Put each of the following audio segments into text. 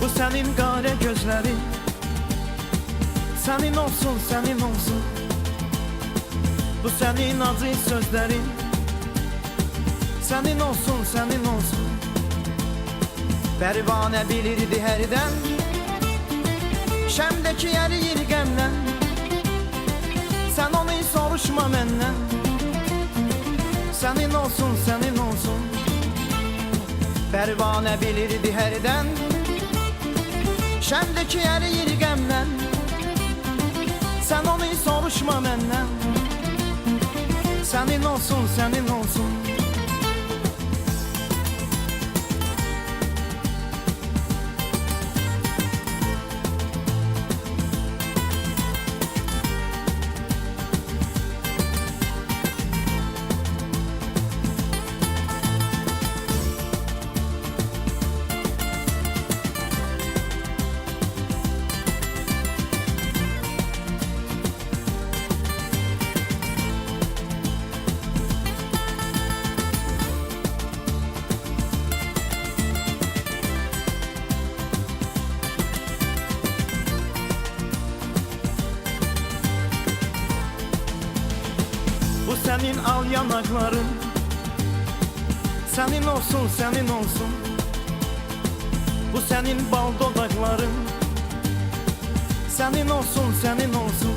Bu senin kare gözlerin. Senin olsun senin olsun. Bu senin acı sözlerin. Senin olsun senin olsun. Pervane bilirdi herden. Şemdeki yeri gemlen Sen onu soruşma menden Senin olsun senin olsun. Pervane bilirdi herden Şemdeki yeri yeri gemlen Sen onu soruşma menden Senin olsun senin olsun senin al yanakların. Senin olsun senin olsun. Bu senin bal dodakların. Senin olsun senin olsun.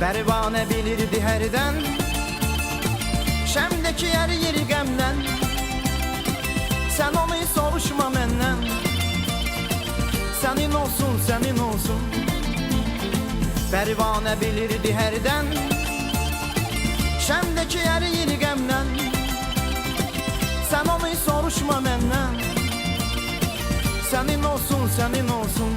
Pervane bilirdi herden. Şemdeki yeri yeri gemlen Sen onu soruşma menden Senin olsun senin olsun. Pervane bilirdi herden Senin olsun senin olsun.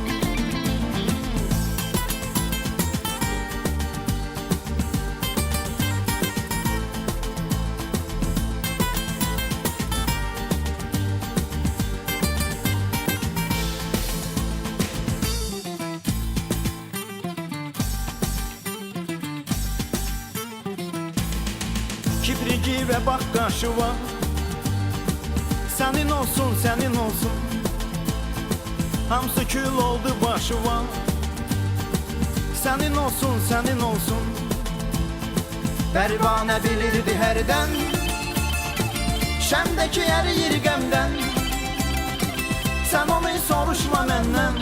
Kiprigi ve bak kaşıva Senin olsun senin olsun Hamsı kül oldu başıva Senin olsun senin olsun. Pervane bilirdi herden. Şemdeki yeri yeri gemden Sen onu soruşma menden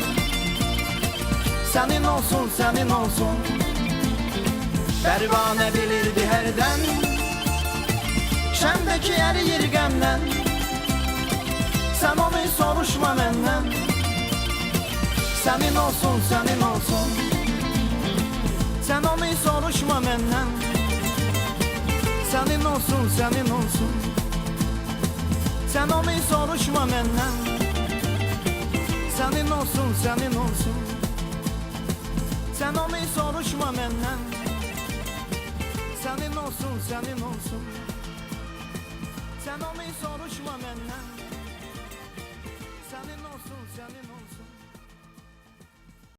Senin olsun senin olsun. Pervane bilirdi herden. Şemdeki yeri yeri gemlen Sen onu soruşma menden Senin olsun senin olsun. Sen onu soruşma menden Senin olsun senin olsun. Sen onu soruşma menden Senin olsun senin olsun. Sen onu soruşma menden Senin olsun senin olsun. Sen onu soruşma menden Senin olsun senin olsun